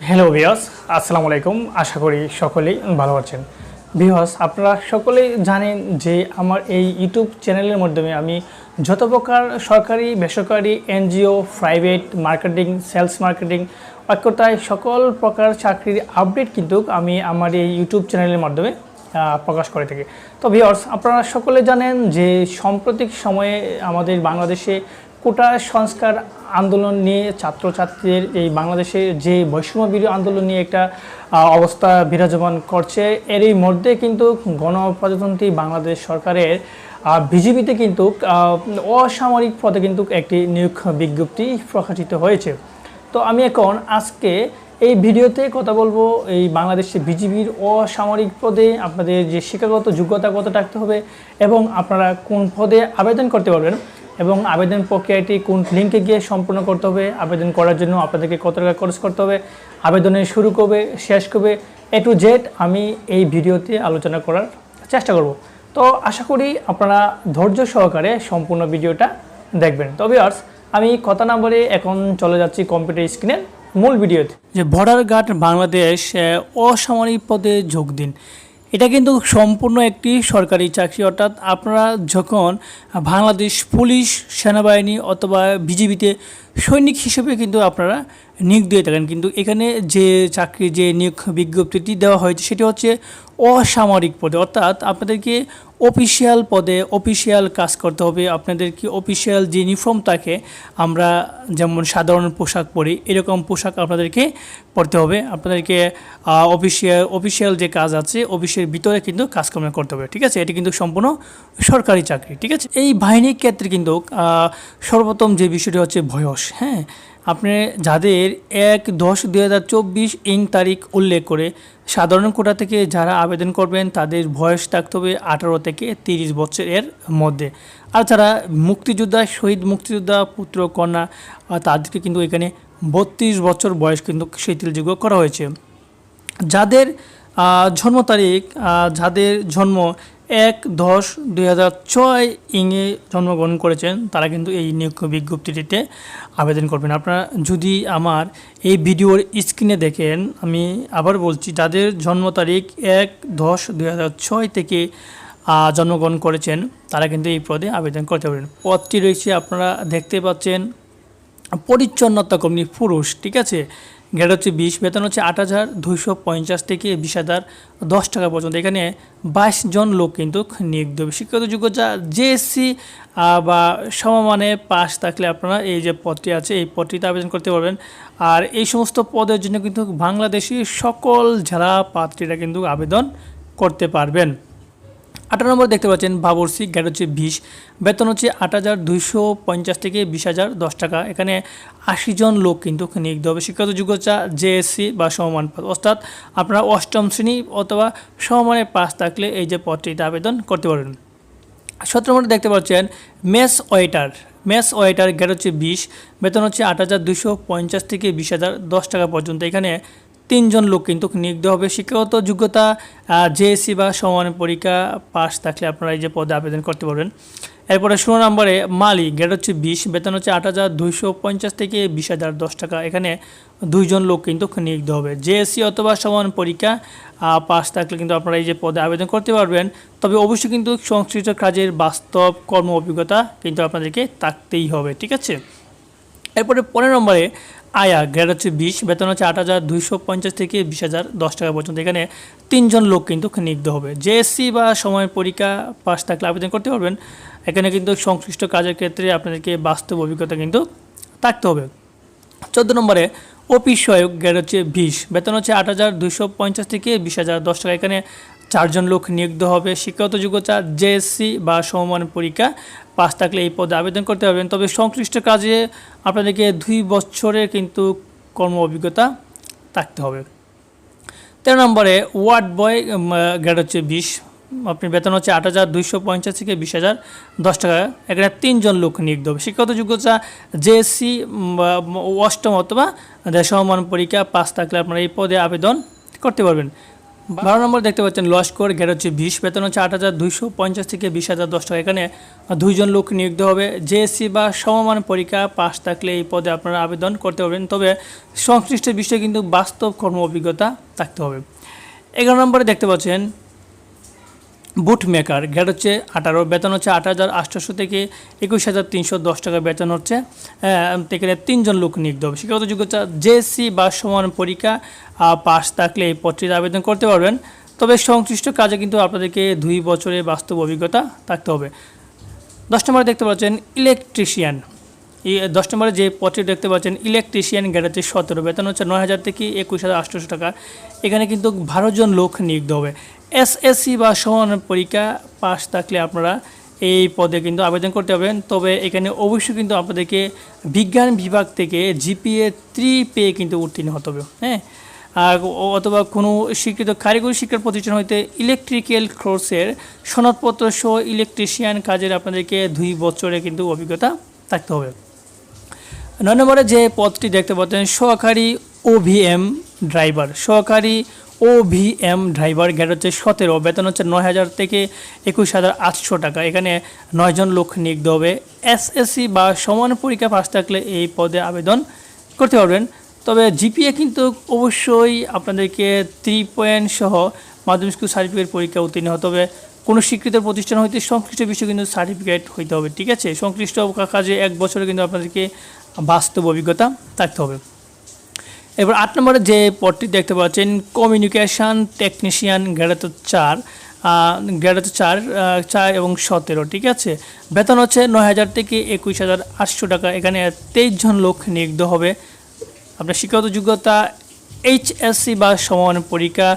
Hello ভিওস আসসালামু আলাইকুম আশা করি সকলেই ভালো আছেন। ভিওস আপনারা সকলেই জানেন যে আমার এই ইউটিউব চ্যানেলের মাধ্যমে আমি যত প্রকার সরকারি, বেসরকারি, NGO private marketing sales marketing কথায় সকল প্রকার চাকরির আপডেট কিন্তু আমি আমার এই ইউটিউব চ্যানেলের মাধ্যমে প্রকাশ করে থাকি। তো ভিওর্স আপনারা সকলে জানেন যে সাম্প্রতিক সময়ে আমাদের বাংলাদেশে কোটা সংস্কার আন্দোলন নিয়ে ছাত্রছাত্রীদের এই বাংলাদেশে যে বৈষম্য বিরোধী আন্দোলন নিয়ে একটা অবস্থা বিরাজমান করছে, এরই মধ্যে কিন্তু গণপ্রজাতন্ত্রী বাংলাদেশ সরকারের বিজেপিতে কিন্তু অসামরিক পদে কিন্তু একটি নিয়োগ বিজ্ঞপ্তি প্রকাশিত হয়েছে। তো আমি এখন আজকে এই ভিডিওতে কথা বলব এই বাংলাদেশে বিজিবির অসামরিক পদে, আপনাদের যে শিক্ষাগত যোগ্যতা কত থাকতে হবে এবং আপনারা কোন পদে আবেদন করতে পারবেন এবং আবেদন প্রক্রিয়াটি কোন লিঙ্কে গিয়ে সম্পূর্ণ করতে হবে, আবেদন করার জন্য আপনাদেরকে কত টাকা খরচ করতে হবে, আবেদনের শুরু করবে শেষ করবে এ টু জেড আমি এই ভিডিওতে আলোচনা করার চেষ্টা করব। তো আশা করি আপনারা ধৈর্য সহকারে সম্পূর্ণ ভিডিওটা দেখবেন। তবে আর্স আমি কথা না বলে এখন চলে যাচ্ছি কম্পিউটার স্ক্রিনের মূল ভিডিওতে। যে বর্ডার গার্ড বাংলাদেশ অসামরিক পদে যোগ দিন। এটা কিন্তু সম্পূর্ণ একটি সরকারি চাকরি, অর্থাৎ আপনারা যখন বাংলাদেশ পুলিশ, সেনাবাহিনী অথবা বিজিবিতে সৈনিক হিসেবে কিন্তু আপনারা নিয়োগ দিয়ে থাকেন। কিন্তু এখানে যে চাকরি, যে নিয়োগ বিজ্ঞপ্তিটি দেওয়া হয়েছে, সেটি হচ্ছে অসামরিক পদে। অর্থাৎ আপনাদেরকে অফিসিয়াল পদে অফিসিয়াল কাজ করতে হবে। আপনাদের কি অফিসিয়াল যে ইউনিফর্ম থাকে, আমরা যেমন সাধারণ পোশাক পরি, এরকম পোশাক আপনাদেরকে পরতে হবে। আপনাদেরকে অফিসিয়াল অফিসিয়াল যে কাজ আছে অফিসের ভিতরে কিন্তু কাজকর্ম করতে হবে, ঠিক আছে? এটি কিন্তু সম্পূর্ণ সরকারি চাকরি, ঠিক আছে? এই বাহিনীর ক্ষেত্রে কিন্তু সর্বপ্রথম যে বিষয়টি হচ্ছে বয়স হ্যাঁ? আপনি যাদের এক দশ দুই হাজার চব্বিশ ইং তারিখ উল্লেখ করে সাধারণ কোটা থেকে যারা আবেদন করবেন, তাদের বয়স থাকতে হবে আঠারো থেকে তিরিশ বছরের মধ্যে। আর যারা মুক্তিযোদ্ধা, শহীদ মুক্তিযোদ্ধা, পুত্র, কন্যা তাদেরকে কিন্তু এখানে বত্রিশ বছর বয়স কিন্তু শিথিলযোগ্য করা হয়েছে। যাদের জন্ম তারিখ যাদের জন্ম এক দশ দুই হাজার ছয় ইংয়ে জন্মগ্রহণ করেছেন, তারা কিন্তু এই নিয়োগ বিজ্ঞপ্তিটিতে আবেদন করবেন। আপনারা যদি আমার এই ভিডিওর স্ক্রিনে দেখেন, আমি আবার বলছি, যাদের জন্ম তারিখ এক দশ দুই হাজার ছয় থেকে জন্মগ্রহণ করেছেন, তারা কিন্তু এই পদে আবেদন করতে পারেন পদটি রয়েছে, আপনারা দেখতে পাচ্ছেন, পরিচ্ছন্নতা কর্মী পুরুষ, ঠিক আছে? গ্রেড হচ্ছে বিশ, বেতন হচ্ছে আট হাজার দুইশো পঞ্চাশ থেকে বিশ হাজার দশ টাকা পর্যন্ত। এখানে বাইশ জন লোক কিন্তু নিয়োগ দেবে। শিক্ষিত যোগ্যতা জেএসসি বা সমমানে পাস থাকলে আপনারা এই যে পদটি আছে, এই পদটিতে আবেদন করতে পারবেন। আর এই সমস্ত পদের জন্য কিন্তু বাংলাদেশি সকল জেলা প্রার্থীরা কিন্তু আবেদন করতে পারবেন। আঠারো নম্বর দেখতে পাচ্ছেন বাবরসি গ্যাট হচ্ছে বিশ, বেতন হচ্ছে আট হাজার দুইশো পঞ্চাশ থেকে বিশ হাজার দশ টাকা। এখানে আশি জন লোক কিন্তু নিয়োগ হবে। শিক্ষাগত যোগ্যতা জেএসসি বা সমমান পদ অর্থাৎ আপনারা অষ্টম শ্রেণি অথবা সমমানের পাস থাকলে এই যে পদটিতে আবেদন করতে পারেন সতেরো নম্বরে দেখতে পাচ্ছেন মেস ওয়েটার। মেস ওয়েটার গ্যাট হচ্ছে বিশ, বেতন হচ্ছে আট হাজার দুশো পঞ্চাশ থেকে বিশ হাজার দশ টাকা পর্যন্ত। এখানে তিনজন লোক কিন্তু নিয়োগ হবে। শিক্ষাগত যোগ্যতা জেএসসি বা সমান পরীক্ষা পাস থাকলে আপনারা এই যে পদে আবেদন করতে পারবেন। এরপরে ষোলো নম্বরে মালি গ্রেড হচ্ছে বিশ, বেতন হচ্ছে আট হাজার দুইশো পঞ্চাশ থেকে বিশ হাজার দশ টাকা। এখানে দুইজন লোক কিন্তু নিয়োগ দেওয়া হবে। জেএসসি অথবা সমান পরীক্ষা পাস থাকলে কিন্তু আপনারা এই যে পদে আবেদন করতে পারবেন। তবে অবশ্যই কিন্তু সংশ্লিষ্ট কাজের বাস্তব কর্ম অভিজ্ঞতা কিন্তু আপনাদেরকে থাকতেই হবে, ঠিক আছে? এরপরে পনেরো নম্বরে আয়া, গ্রেড হচ্ছে বিশ, বেতন হচ্ছে আট হাজার দুইশো পঞ্চাশ থেকে বিশ হাজার দশ টাকা পর্যন্ত। এখানে তিনজন লোক কিন্তু নিগ্ধ হবে। জেএসসি বা সময় পরীক্ষা পাস থাকলে আবেদন করতে পারবেন। এখানে কিন্তু সংশ্লিষ্ট কাজের ক্ষেত্রে আপনাদেরকে বাস্তব অভিজ্ঞতা কিন্তু থাকতে হবে। চোদ্দ নম্বরে অফিস সহায়ক, গ্রেড হচ্ছে বিশ, বেতন হচ্ছে আট হাজার দুইশো পঞ্চাশ থেকে বিশ হাজার দশ টাকা। এখানে চারজন লোক নিয়োগ হবে। শিক্ষাগত যোগ্যতা জেএসসি বা সমমান পরীক্ষা পাস থাকলে এই পদে আবেদন করতে পারবেন। তবে সংশ্লিষ্ট কাজে আপনাদেরকে দুই বছরের কিন্তু কর্ম অভিজ্ঞতা থাকতে হবে। তেরো নম্বরে ওয়ার্ড বয় গ্রেড হচ্ছে বিশ। আপনি বেতন হচ্ছে আট হাজার দুইশো পঞ্চাশ থেকে বিশ হাজার দশ টাকা। এখানে তিনজন লোক নিয়োগ দেবে শিক্ষাগত যোগ্যতা জেএসসি অষ্টম অথবা সমমান পরীক্ষা পাস থাকলে আপনারা এই পদে আবেদন করতে পারবেন। বারো নম্বর দেখতে পাচ্ছেন লস্কর গেট হচ্ছে বিশ, বেতন হচ্ছে আট হাজার দুইশো পঞ্চাশ থেকে বিশ হাজার দশ টাকা। এখানে দুইজন লোক নিয়োগ হবে, জেএসসি বা সমমান পরীক্ষা পাশ থাকলে এই পদে আপনারা আবেদন করতে পারবেন। তবে সংশ্লিষ্ট বিষয়ে কিন্তু বাস্তব কর্ম অভিজ্ঞতা থাকতে হবে। এগারো নম্বরে দেখতে পাচ্ছেন বুট মেকার গ্রেড হচ্ছে আঠারো, বেতন হচ্ছে আট হাজার আটশোশো থেকে একুশ হাজার তিনশো দশ টাকা বেতন হচ্ছে। এখানে তিনজন লোক নিয়োগ দেবে শিক্ষাগত যোগ্যতা জেএসসি বা সমান পরীক্ষা পাস থাকলে এই পদটিতে আবেদন করতে পারবেন। তবে সংশ্লিষ্ট কাজে কিন্তু আপনাদেরকে দুই বছরের বাস্তব অভিজ্ঞতা থাকতে হবে। দশ নম্বরে দেখতে পাচ্ছেন ইলেকট্রিশিয়ান দশ নম্বরে যে পদটি দেখতে পাচ্ছেন ইলেকট্রিশিয়ান গ্যারেজে সতেরো, বেতন হচ্ছে নয় হাজার থেকে একুশ হাজার আটশোশো টাকা। এখানে কিন্তু বারো জন লোক নিয়োগ হবে। এসএসসি বা সমান পরীক্ষা পাস থাকলে আপনারা এই পদে কিন্তু আবেদন করতে পারবেন। তবে এখানে অবশ্যই কিন্তু আপনাদেরকে বিজ্ঞান বিভাগ থেকে জিপিএ থ্রি পেয়ে কিন্তু উত্তীর্ণ হতে হবে হ্যাঁ? আর অথবা কোনো স্বীকৃত কারিগরি শিক্ষা প্রতিষ্ঠান হইতে ইলেকট্রিক্যাল কোর্সের সনদপত্র সহ ইলেকট্রিশিয়ান কাজের আপনাদেরকে দুই বছরে কিন্তু অভিজ্ঞতা থাকতে হবে। নয় নম্বরে যে পদটি দেখতে পাচ্ছেন, সহকারী ওভিএম ড্রাইভার সহকারী ওভিএম ড্রাইভার গ্যাড হচ্ছে সতেরো, বেতন হচ্ছে নয় হাজার থেকে একুশ হাজার আটশো টাকা। এখানে নয়জন লোক দেওয়া হবে। এসএসসি বা সমান পরীক্ষা পাশ থাকলে এই পদে আবেদন করতে পারবেন। তবে জিপিএ কিন্তু অবশ্যই আপনাদেরকে থ্রি পয়েন্ট সহ মাধ্যমিক স্কুল সার্টিফিকেট পরীক্ষা উত্তীর্ণ হতে হবে। কোনো স্বীকৃত প্রতিষ্ঠান হইতে সংশ্লিষ্ট বিষয়ে কিন্তু সার্টিফিকেট হইতে হবে, ঠিক আছে? সংশ্লিষ্ট কাজে এক বছরে কিন্তু আপনাদেরকে বাস্তব অভিজ্ঞতা থাকতে হবে। এবার আট নম্বরে যে পদটি দেখতে পাচ্ছেন কমিউনিকেশন টেকনিশিয়ান গ্রেড চার গ্রেড চার চার এবং সতেরো, ঠিক আছে? বেতন হচ্ছে নয় হাজার থেকে একুশ হাজার আটশো টাকা। এখানে তেইশ জন লোক নিয়োগ হবে। আপনার শিক্ষাগত যোগ্যতা এইচএসসি বা সমান পরীক্ষা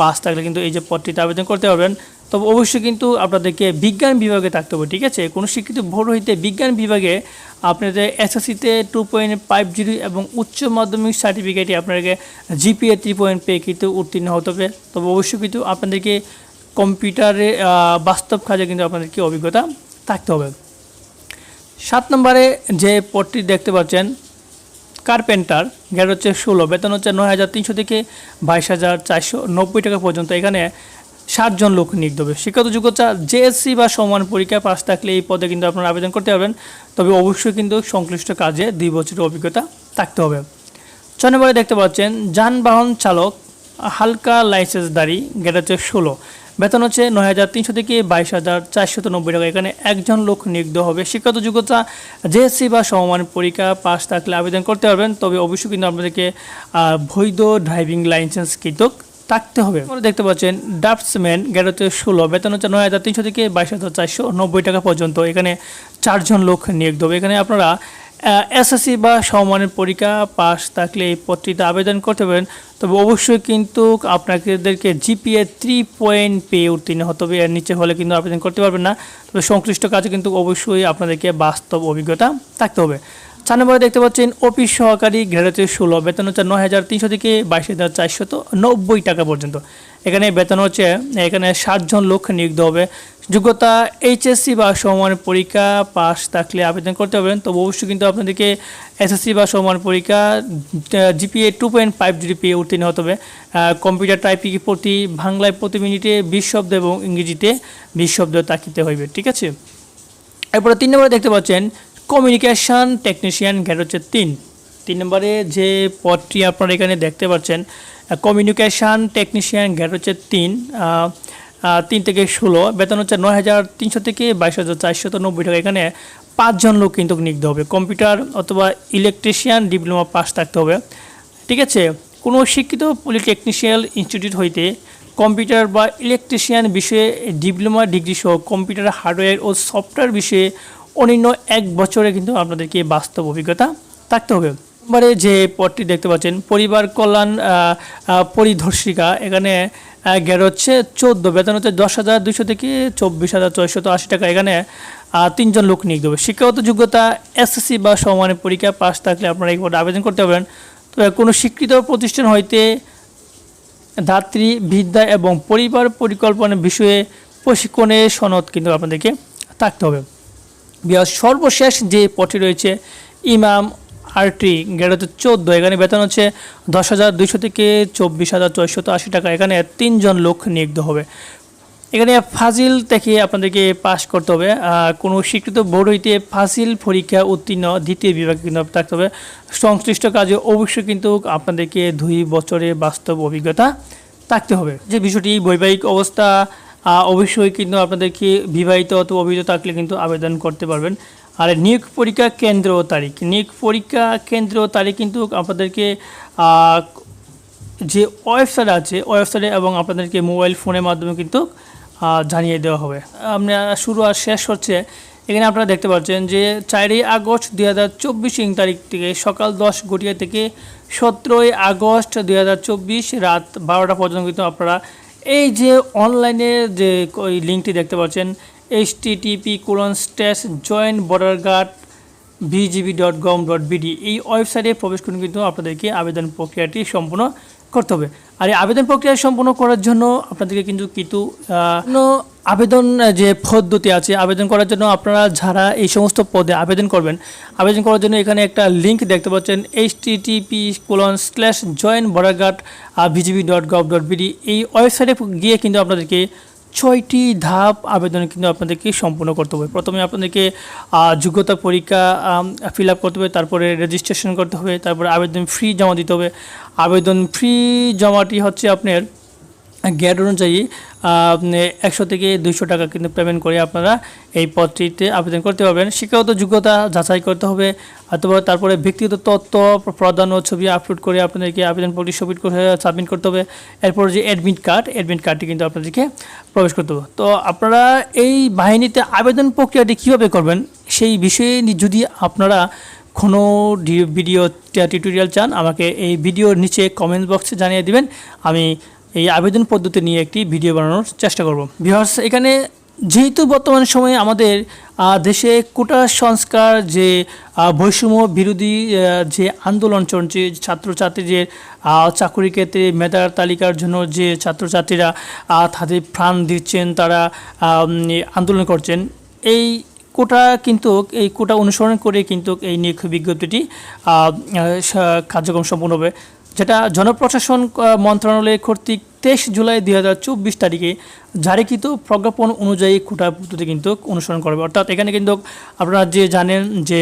পাস থাকলে কিন্তু এই যে পদটিতে আবেদন করতে পারবেন। তবে অবশ্যই কিন্তু আপনাদেরকে বিজ্ঞান বিভাগে থাকতে হবে, ঠিক আছে? কোনো শিক্ষিত ভোট হইতে বিজ্ঞান বিভাগে আপনাদের এসএসসিতে টু পয়েন্ট ফাইভ জিরো এবং উচ্চ মাধ্যমিক সার্টিফিকেটে আপনাদেরকে জিপিএ থ্রি পয়েন্ট পে কিন্তু উত্তীর্ণ হতে হবে। তবে অবশ্যই কিন্তু আপনাদেরকে কম্পিউটারে বাস্তব কাজে কিন্তু আপনাদেরকে অভিজ্ঞতা থাকতে হবে। সাত নম্বরে যে পদটি দেখতে পাচ্ছেন, কার্পেন্টার গ্যার হচ্ছে ষোলো, বেতন হচ্ছে নয় হাজার তিনশো থেকে বাইশ হাজার চারশো নব্বই টাকা পর্যন্ত। এখানে ষাটজন লোক নিয়োগ দেবে। শিক্ষাগত যোগ্যতা জেএসসি বা সমান পরীক্ষা পাস থাকলে এই পদে কিন্তু আপনারা আবেদন করতে পারবেন। তবে অবশ্যই কিন্তু সংশ্লিষ্ট কাজে দুই বছরের অভিজ্ঞতা থাকতে হবে। ছয় নম্বরে দেখতে পাচ্ছেন, যানবাহন চালক, হালকা লাইসেন্সদারি গেট হচ্ছে ষোলো। বেতন হচ্ছে নয় হাজার তিনশো থেকে বাইশ হাজার চারশত নব্বই টাকা। এখানে একজন লোক নিয়োগ হবে। শিক্ষাগত যোগ্যতা জেএসসি বা সমমান পরীক্ষা পাস থাকলে আবেদন করতে পারবেন। তবে অবশ্যই কিন্তু আপনাদেরকে বৈধ ড্রাইভিং লাইসেন্স কৃতক থাকতে হবে। আপনারা দেখতে পাচ্ছেন ডাফসম্যান গ্যারোতে ষোলো, বেতন হচ্ছে নয় হাজার তিনশো থেকে বাইশ হাজার চারশো নব্বই টাকা পর্যন্ত। এখানে চারজন লোক নিয়োগ দেবে। এখানে আপনারা এসএসসি বা সমমানের পরীক্ষা পাস থাকলে এই পত্রিতে আবেদন করতে পারেন তবে অবশ্যই কিন্তু আপনাদেরকে জিপিএ থ্রি পয়েন্ট পেয়ে উত্তীর্ণ হতে হবে। এর নিচে হলে কিন্তু আবেদন করতে পারবেন না। তবে সংশ্লিষ্ট কাজে কিন্তু অবশ্যই আপনাদেরকে বাস্তব অভিজ্ঞতা থাকতে হবে। চার নম্বরে দেখতে পাচ্ছেন, অফিস সহকারী গ্রেডেতে ষোলো বেতন হচ্ছে নয় হাজার তিনশো থেকে বাইশ হাজার চারশত নব্বই টাকা পর্যন্ত। এখানে বেতন হচ্ছে, এখানে ষাটজন লোক নিয়োগ হবে। যোগ্যতা এইচএসসি বা সমমান পরীক্ষা পাস থাকলে আবেদন করতে পারবেন। তবে অবশ্যই কিন্তু আপনাদেরকে এসএসসি বা সমমান পরীক্ষা জিপিএ টু পয়েন্ট ফাইভ জিডি পেয়ে উত্তীর্ণ হতে হবে। কম্পিউটার টাইপিং প্রতি বাংলায় প্রতি মিনিটে বিশ শব্দ এবং ইংরেজিতে বিশ শব্দ তাকিতে হইবে, ঠিক আছে? এরপরে তিন নম্বরে দেখতে পাচ্ছেন কমিউনিকেশন টেকনিশিয়ান গ্যাট হচ্ছে তিন। তিন নম্বরে যে পদটি আপনারা এখানে দেখতে পাচ্ছেন কমিউনিকেশন টেকনিশিয়ান গ্যাট হচ্ছে তিন। তিন থেকে ষোলো, বেতন হচ্ছে নয় হাজার তিনশো থেকে বাইশ হাজার চারশত নব্বই টাকা। এখানে পাঁচজন লোক কিন্তু নিয়োগ হবে। কম্পিউটার অথবা ইলেকট্রিশিয়ান ডিপ্লোমা পাস থাকতে হবে। ঠিক আছে? কোনো শিক্ষিত পলিটেকনিশিয়াল ইনস্টিটিউট হইতে কম্পিউটার বা ইলেকট্রিশিয়ান বিষয়ে ডিপ্লোমা, ডিগ্রি সহ কম্পিউটার হার্ডওয়্যার ও সফটওয়্যার বিষয়ে অন্যান্য এক বছরে কিন্তু আপনাদেরকে বাস্তব অভিজ্ঞতা থাকতে হবে। এবারে যে পদটি দেখতে পাচ্ছেন, পরিবার কল্যাণ পরিদর্শিকা। এখানে গ্যার হচ্ছে চোদ্দ, বেতন হচ্ছে দশ হাজার দুশো থেকে চব্বিশ হাজার ছয়শত আশি টাকা। এখানে তিনজন লোক নিয়োগ দেবে। শিক্ষাগত যোগ্যতা এসএসসি বা সমানের পরীক্ষা পাস থাকলে আপনারা এই আবেদন করতে পারেন তবে কোনো স্বীকৃত প্রতিষ্ঠান হইতে ধাত্রী, বিদ্যা এবং পরিবার পরিকল্পনা বিষয়ে প্রশিক্ষণের সনদ কিন্তু আপনাদেরকে থাকতে হবে। সর্বশেষ যে পদটি রয়েছে, ইমাম আরটি গ্রেড হচ্ছে চোদ্দ, এখানে বেতন হচ্ছে দশ হাজার দুইশো থেকে চব্বিশ হাজার ছয়শত আশি টাকা। এখানে তিনজন লোক নিয়োগ হবে। এখানে ফাজিল থেকে আপনাদেরকে পাশ করতে হবে। কোনো স্বীকৃত বোর্ড হইতে ফাজিল পরীক্ষা উত্তীর্ণ দ্বিতীয় বিভাগে কিন্তু থাকতে হবে। সংশ্লিষ্ট কাজে অবশ্যই কিন্তু আপনাদেরকে দুই বছরের বাস্তব অভিজ্ঞতা থাকতে হবে। যে বিষয়টি বৈবাহিক অবস্থা অবশ্যই কিন্তু আপনাদেরকে বিবাহিত অথবা অভিহিত থাকলে কিন্তু আবেদন করতে পারবেন। আর নিয়োগ পরীক্ষা কেন্দ্র তারিখ। নিয়োগ পরীক্ষা কেন্দ্র তারিখ কিন্তু আপনাদেরকে যে ওয়েবসাইট আছে, ওয়েবসাইটে এবং আপনাদেরকে মোবাইল ফোনের মাধ্যমে কিন্তু জানিয়ে দেওয়া হবে। আমরা শুরু আর শেষ হচ্ছে। এখানে আপনারা দেখতে পাচ্ছেন যে চারই আগস্ট দুই হাজার চব্বিশ ইং তারিখ থেকে সকাল দশ ঘটিয়া থেকে সতেরোই আগস্ট দুই হাজার চব্বিশ রাত বারোটা পর্যন্ত কিন্তু আপনারা এই যে অনলাইনে যে ওই লিঙ্কটি দেখতে পাচ্ছেন http colon slash joint border guard BGB dot gov dot BD এই ওয়েবসাইটে প্রবেশ করে কিন্তু আপনাদেরকে আবেদন প্রক্রিয়াটি সম্পূর্ণ করতে হবে। আর এই আবেদন প্রক্রিয়া সম্পূর্ণ করার জন্য আপনাদেরকে কিন্তু কিন্তু আবেদন যে পদ্ধতি আছে আবেদন করার জন্য আপনারা যারা এই সমস্ত পদে আবেদন করবেন আবেদন করার জন্য এখানে একটা লিঙ্ক দেখতে পাচ্ছেন http colon slash join border guard BGB dot gov dot BD এই ওয়েবসাইটে গিয়ে কিন্তু আপনাদেরকে ছয়টি ধাপ আবেদন কিন্তু আপনাদেরকে সম্পূর্ণ করতে হবে। প্রথমে আপনাদেরকে যোগ্যতা পরীক্ষা ফিল আপ করতে হবে, তারপরে রেজিস্ট্রেশন করতে হবে, তারপরে আবেদন ফ্রি জমা দিতে হবে। আবেদন ফ্রি জমাটি হচ্ছে আপনার গ্যাড অনুযায়ী একশো থেকে দুইশো টাকা কিন্তু পেমেন্ট করে আপনারা এই পদটিতে আবেদন করতে পারবেন। শিক্ষাগত যোগ্যতা যাচাই করতে হবে, অথবা তারপরে ব্যক্তিগত তথ্য, প্রদান ও ছবি আপলোড করে আপনাদেরকে আবেদন পত্রটি সাবমিট করে সাবমিট করতে হবে। এরপর যে অ্যাডমিট কার্ড অ্যাডমিট কার্ডটি কিন্তু আপনাদেরকে প্রবেশ করতে হবে। তো আপনারা এই বাহিনীতে আবেদন প্রক্রিয়াটি কীভাবে করবেন, সেই বিষয়ে যদি আপনারা কোনো ভিডিও টিউটোরিয়াল চান, আমাকে এই ভিডিওর নিচে কমেন্ট বক্সে জানিয়ে দিবেন। আমি এই আবেদন পদ্ধতি নিয়ে একটি ভিডিও বানানোর চেষ্টা করব। ভিউয়ার্স, এখানে যেহেতু বর্তমান সময়ে আমাদের দেশে কোটা সংস্কার যে বৈষম্য বিরোধী যে আন্দোলন চলছে, ছাত্রছাত্রীদের চাকরি ক্ষেত্রে মেধার তালিকার জন্য যে ছাত্রছাত্রীরা তাদের প্রাণ দিচ্ছেন, তারা আন্দোলন করছেন, এই কোটা কিন্তু, এই কোটা অনুসরণ করে কিন্তু এই নিয়োগ বিজ্ঞপ্তিটি কার্যক্রম সম্পূর্ণ হবে। যেটা জনপ্রশাসন মন্ত্রণালয় কর্তৃক তেইশ জুলাই দুই হাজার চব্বিশ তারিখে জারিকৃত প্রজ্ঞাপন অনুযায়ী কোটা পদ্ধতি কিন্তু অনুসরণ করবে অর্থাৎ এখানে কিন্তু আপনারা যে জানেন যে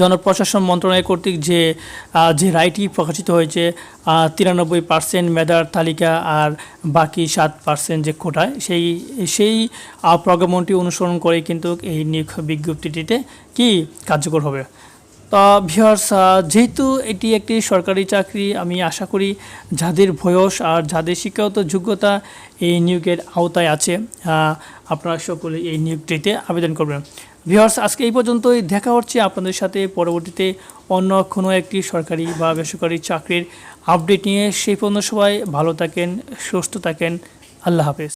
জনপ্রশাসন মন্ত্রণালয় কর্তৃক যে যে রায়টি প্রকাশিত হয়েছে তিরানব্বই পার্সেন্ট মেধার তালিকা আর বাকি সাত পার্সেন্ট যে কোটায় সেই সেই প্রজ্ঞাপনটি অনুসরণ করে কিন্তু এই নিয়োগ বিজ্ঞপ্তিটিতে কি কার্যকর হবে? তা ভিউয়ার্স যেহেতু এটি একটি সরকারি চাকরি, আমি আশা করি যাদের বয়স আর যাদের শিক্ষাগত যোগ্যতা এই নিয়োগের আওতায় আছে আপনারা সকলে এই নিয়োগটিতে আবেদন করবেন। ভিউয়ার্স, আজকে এই পর্যন্তই। দেখা হচ্ছে আপনাদের সাথে পরবর্তীতে অন্য কোনো একটি সরকারি বা বেসরকারি চাকরির আপডেট নিয়ে। সেই পর্যন্ত সবাই ভালো থাকেন, সুস্থ থাকেন। আল্লাহ হাফেজ।